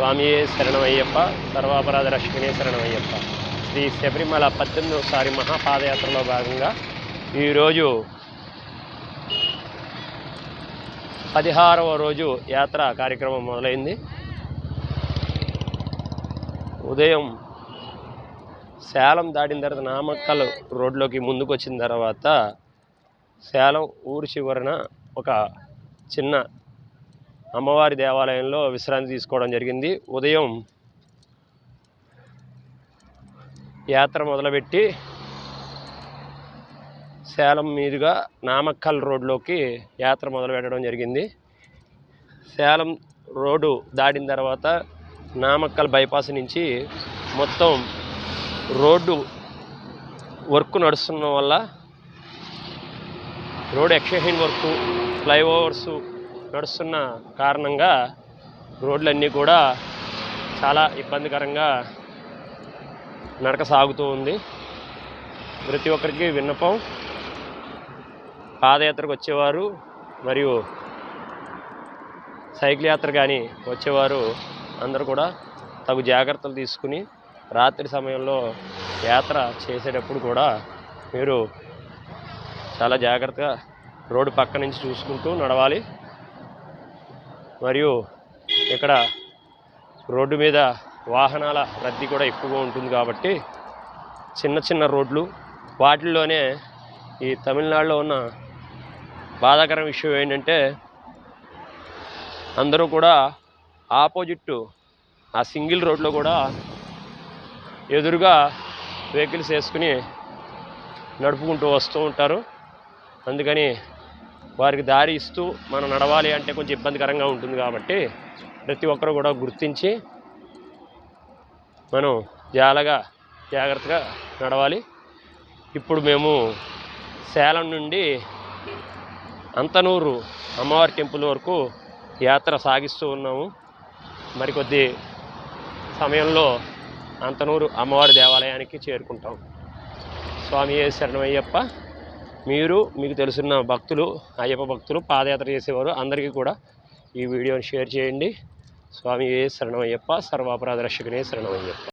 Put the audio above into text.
స్వామియే శరణమయ్యప్ప సర్వాపరాధ రక్షకునే శరణమయ్యప్ప. శ్రీ శబరిమల పద్దెనిమిదవసారి మహాపాదయాత్రలో భాగంగా ఈరోజు పదిహారవ రోజు యాత్ర కార్యక్రమం మొదలైంది. ఉదయం సేలం దాటిన తర్వాత నామక్కల్ రోడ్లోకి ముందుకు వచ్చిన తర్వాత సేలం ఊరు చివరన ఒక చిన్న అమ్మవారి దేవాలయంలో విశ్రాంతి తీసుకోవడం జరిగింది. ఉదయం యాత్ర మొదలుపెట్టి సేలం మీదుగా నామక్కల్ రోడ్లోకి యాత్ర మొదలు పెట్టడం జరిగింది. సేలం రోడ్డు దాటిన తర్వాత నామక్కల్ బైపాస్ నుంచి మొత్తం రోడ్డు వర్క్ నడుస్తున్న వల్ల రోడ్ ఎక్స్టెన్షన్ వర్క్ ఫ్లైఓవర్సు నడుస్తున్న కారణంగా రోడ్లన్నీ కూడా చాలా ఇబ్బందికరంగా నడక సాగుతూ ఉంది. ప్రతి ఒక్కరికి విన్నపం. పాదయాత్రకు వచ్చేవారు మరియు సైకిల్ యాత్ర కానీ వచ్చేవారు అందరూ కూడా తగు జాగ్రత్తలు తీసుకుని రాత్రి సమయంలో యాత్ర చేసేటప్పుడు కూడా మీరు చాలా జాగ్రత్తగా రోడ్డు పక్క నుంచి చూసుకుంటూ నడవాలి. మరియు ఇక్కడ రోడ్డు మీద వాహనాల రద్దీ కూడా ఎక్కువగా ఉంటుంది కాబట్టి చిన్న చిన్న రోడ్లు వాటిల్లోనే ఈ తమిళనాడులో ఉన్న బాధాకరం విషయం ఏంటంటే అందరూ కూడా ఆపోజిట్ ఆ సింగిల్ రోడ్లో కూడా ఎదురుగా వెహికల్స్ వేసుకుని నడుపుకుంటూ వస్తూ ఉంటారు. అందుకని వారికి దారి ఇస్తూ మనం నడవాలి అంటే కొంచెం ఇబ్బందికరంగా ఉంటుంది కాబట్టి ప్రతి ఒక్కరు కూడా గుర్తించి మనం జాలగా జాగ్రత్తగా నడవాలి. ఇప్పుడు మేము సేలం నుండి అంతనూరు అమ్మవారి టెంపుల్ వరకు యాత్ర సాగిస్తూ ఉన్నాము. మరికొద్ది సమయంలో అంతనూరు అమ్మవారి దేవాలయానికి చేరుకుంటాం. స్వామి శరణమయ్యప్ప. మీరు మీకు తెలుసున్న భక్తులు అయ్యప్ప భక్తులు పాదయాత్ర చేసేవారు అందరికీ కూడా ఈ వీడియోని షేర్ చేయండి. స్వామి శరణమయ్యప్ప సర్వాపరాధ రక్షకునే శరణమయ్యప్ప.